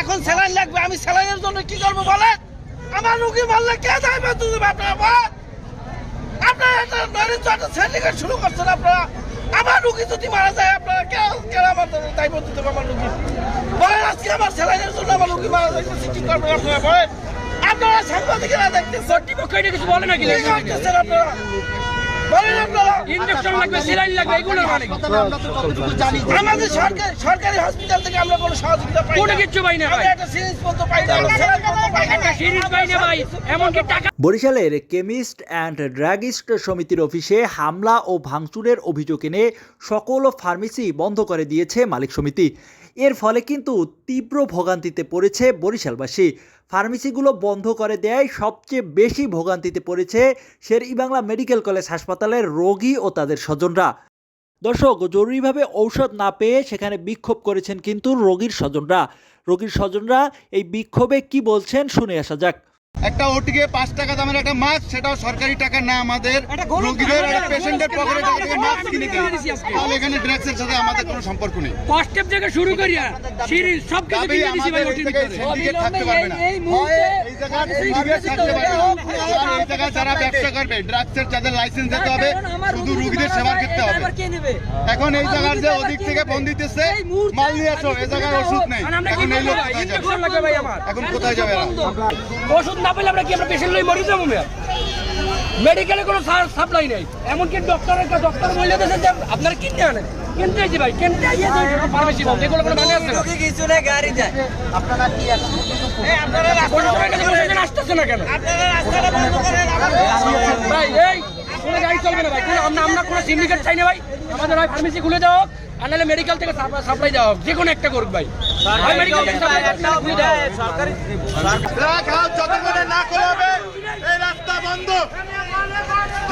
এখন স্যালাইন লাগবে আমি স্যালাইনের জন্য কি করব বলেন? আমার রুগী মারলে কে দায়িত্ব দেবে আপনারা বল আপনারা একটা নৈরিত্য একটা সিন্ডিকেট শুরু করছেন আপনারা। আমার রুগী যদি মারা যায় আপনারা কে কে আমার দিতে হবে আমার রুগী? বলেন আজকে আমার স্যালাইনের জন্য আমার রুগী মারা যাইতেছে কি করবেন আপনারা বলেন? আপনারা সাংবাদিকেরা দেখতেছেন। কর্তৃপক্ষ এটা কিছু বলে নাকি? আপনারা? আপনারা ইঞ্জেকশন লাগবে সিলাইন লাগবে এগুলো মানে আমাদের সরকার সরকারি হসপিটাল থেকে আমরা কোনো সহযোগিতা পাই কোনো কিছু পাই না ভাই। একটা সিরিজ পাই না আমরা স্যালাইন পর্যন্ত পাই না। একটা সিরিজ পাই না ভাই এমনকি টাকা বরিশালের কেমিস্ট অ্যান্ড ড্রাগিস্ট সমিতির অফিসে হামলা ও ভাঙচুরের অভিযোগ এনে সকল ফার্মেসি বন্ধ করে দিয়েছে মালিক সমিতি। এর ফলে কিন্তু তীব্র ভোগান্তিতে পড়েছে বরিশালবাসী। ফার্মেসিগুলো বন্ধ করে দেয় সবচেয়ে বেশি ভোগান্তিতে পড়েছে শের বাংলা মেডিকেল কলেজ হাসপাতালের রোগী ও তাদের স্বজনরা। দর্শক, জরুরিভাবে ঔষধ না পেয়ে সেখানে বিক্ষোভ করেছেন কিন্তু রোগীর স্বজনরা। রোগীর স্বজনরা এই বিক্ষোভে কি বলছেন শুনে আসা যাক। একটা ওটিকে পাঁচ টাকা দামের একটা মাছ সেটাও সরকারি টাকা না আমাদের। রোগীদের একটা পেশেন্টের পকেটে টাকা থেকে মাছ কিনে তাহলে এখানে ড্রাগসের সাথে আমাদের কোনো সম্পর্ক নেই। থেকে শুরু করি সিরিজ সব কিছু কিনে দিছি ভাই ওটির ভিতরে। এই জায়গায় syndicate থাকতে পারবে না। এই জায়গায় যারা ব্যবসা করবে ড্রাগসের যাদের লাইসেন্স দিতে হবে শুধু রোগীদের সেবার ক্ষেত্রে হবে। এখন এই জায়গার যে ওদিক থেকে ফোন দিতেছে মাল নিয়ে আসো এই জায়গায় ওষুধ নেই। এখন এই লোক এখন কোথায় যাবে ওষুধ না পেলে আমরা কি আমরা পেশেন্ট লই মরি যাব মেডিকেলে কোনো সাপ্লাই নেই। এমনকি ডক্টরের ডক্টর যে আপনারা কিনতে আনেন। ভাই যে ফার্মেসি বন্ধ এগুলো কোনো মানে আছে না। এই আপনারা রাস্তা প্রশাসনের কাছে প্রশাসন আসতেছে না কেন? আপনারা রাস্তাটা বন্ধ করেন ভাই এই কোনো গাড়ি চলবে না ভাই। কোনো আমরা আমরা কোনো সিন্ডিকেট চাই না ভাই। আমাদের ফার্মেসি খুলে দেওয়া হোক আর নাহলে মেডিকেল থেকে সাপ্লাই দেওয়া হোক। যে কোনো একটা করুক ভাই। না হবে এই রাস্তা বন্ধ।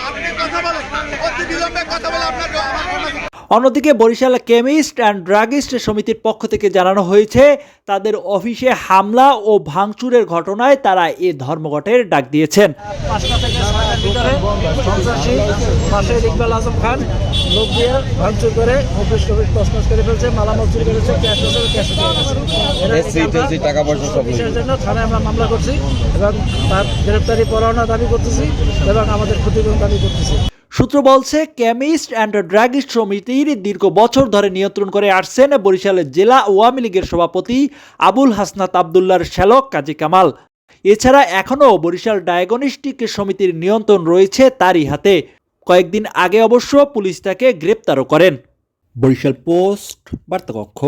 আপনি কথা বলেন অতি বিলম্বে কথা বলে আপনার অন্যদিকে বরিশাল কেমিস্ট অ্যান্ড ড্রাগিস্ট সমিতির পক্ষ থেকে জানানো হয়েছে তাদের অফিসে হামলা ও ভাঙচুরের ঘটনায় তারা এ ধর্মঘটের ডাক দিয়েছেন। মামলা করছি এবং তার গ্রেপ্তারি পরোয়ানা দাবি করতেছি এবং আমাদের ক্ষতিপূরণ দাবি করতেছি। সূত্র বলছে, কেমিস্ট অ্যান্ড ড্রাগিস্ট সমিতির দীর্ঘ বছর ধরে নিয়ন্ত্রণ করে আসছেন বরিশালের জেলা আওয়ামী লীগের সভাপতি আবুল হাসনাত আবদুল্লার শ্যালক কাজী কামাল। এছাড়া এখনও বরিশাল ডায়াগনস্টিক সমিতির নিয়ন্ত্রণ রয়েছে তারই হাতে। কয়েকদিন আগে অবশ্য পুলিশ তাকে গ্রেপ্তারও করেন। বরিশাল পোস্ট, বার্তাকক্ষ।